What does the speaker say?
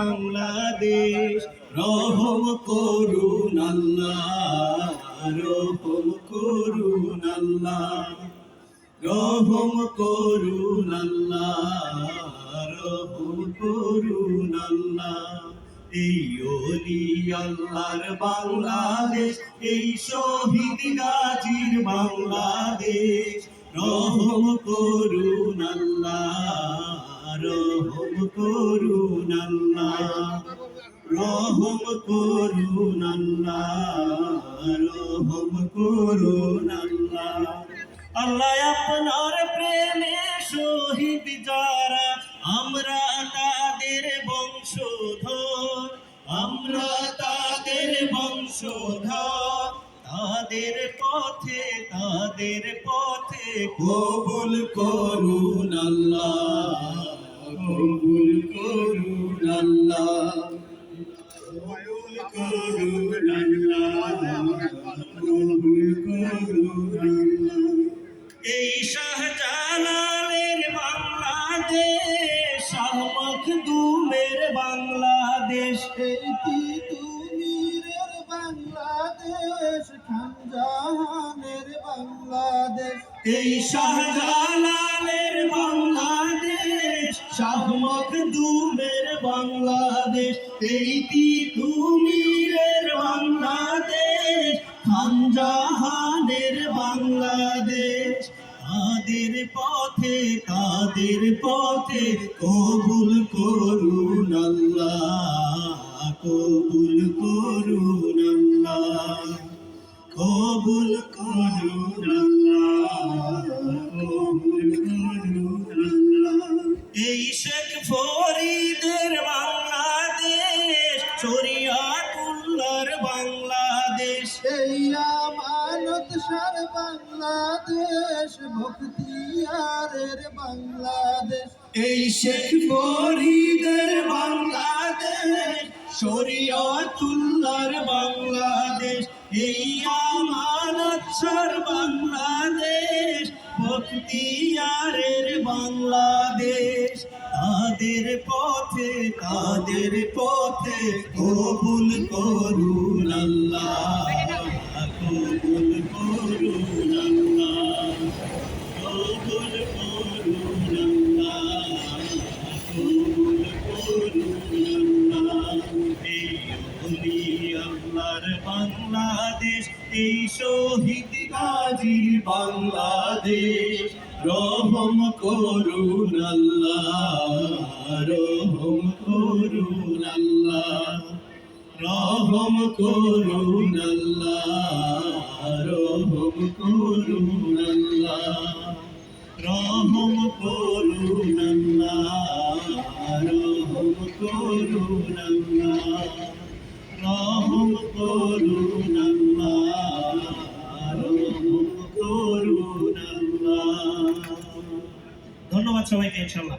বাংলাদেশ, রহম করুন আল্লাহ, রহম করুন আল্লাহ, রহম করুন আল্লাহ, রহম করুন এই অলি আল্লাহর বাংলাদেশ, এই শহীদ গাজীর বাংলাদেশ, রহম করুন আল্লাহ। আল্লাহ রহম রহম আল্লাহ আপনার প্রেমে শহীদ যারা, আমরা তাদের বংশধর। আমরা তাদের বংশধর, তাদের পথে তাদের পথে কবুল করুন আল্লাহ, কবুল করুন। আল্লাহ কবুল এই শাহজালালের বাংলাদেশ শাহ মখদুমের বাংলাদেশ বাংলাদেশ খানজাহানের বাংলাদেশ। এই শাহজালালের এই তিতুমিরের বাংলাদেশ খানজাহানের বাংলাদেশ। তাদের পথে তাদের পথে কবুল করুন আল্লাহ, কবুল করুন আল্লাহ, কবুল করুন আল্লাহ, কবুল করুন আল্লাহ। এই শেখ ফরিদের বাংলাদেশ সার বাংলাদেশ ভক্তিয়ারের বাংলাদেশ। এই শেখ ফরিদের বাংলাদেশ, শরিয়াতুল্লাহর বাংলাদেশ, এই আমানত সার বাংলাদেশ ভক্তিয়ারের বাংলাদেশ। তাদের পথে তাদের পথে কবুল করুন আল্লাহ, কবুল করুন। বাংলাদেশ, এই শহীদ গাজীর বাংলাদেশ, রহম করুন আল্লাহ, রহম করুন আল্লাহ, রহম করুন আল্লাহ, রহম করুন রহম করুন আল্লাহ। রহম করুন আল্লাহ রহম করুন আল্লাহ রহম করুন আল্লাহ ধন্যবাদ সবাইকে ইনশাল্লাহ।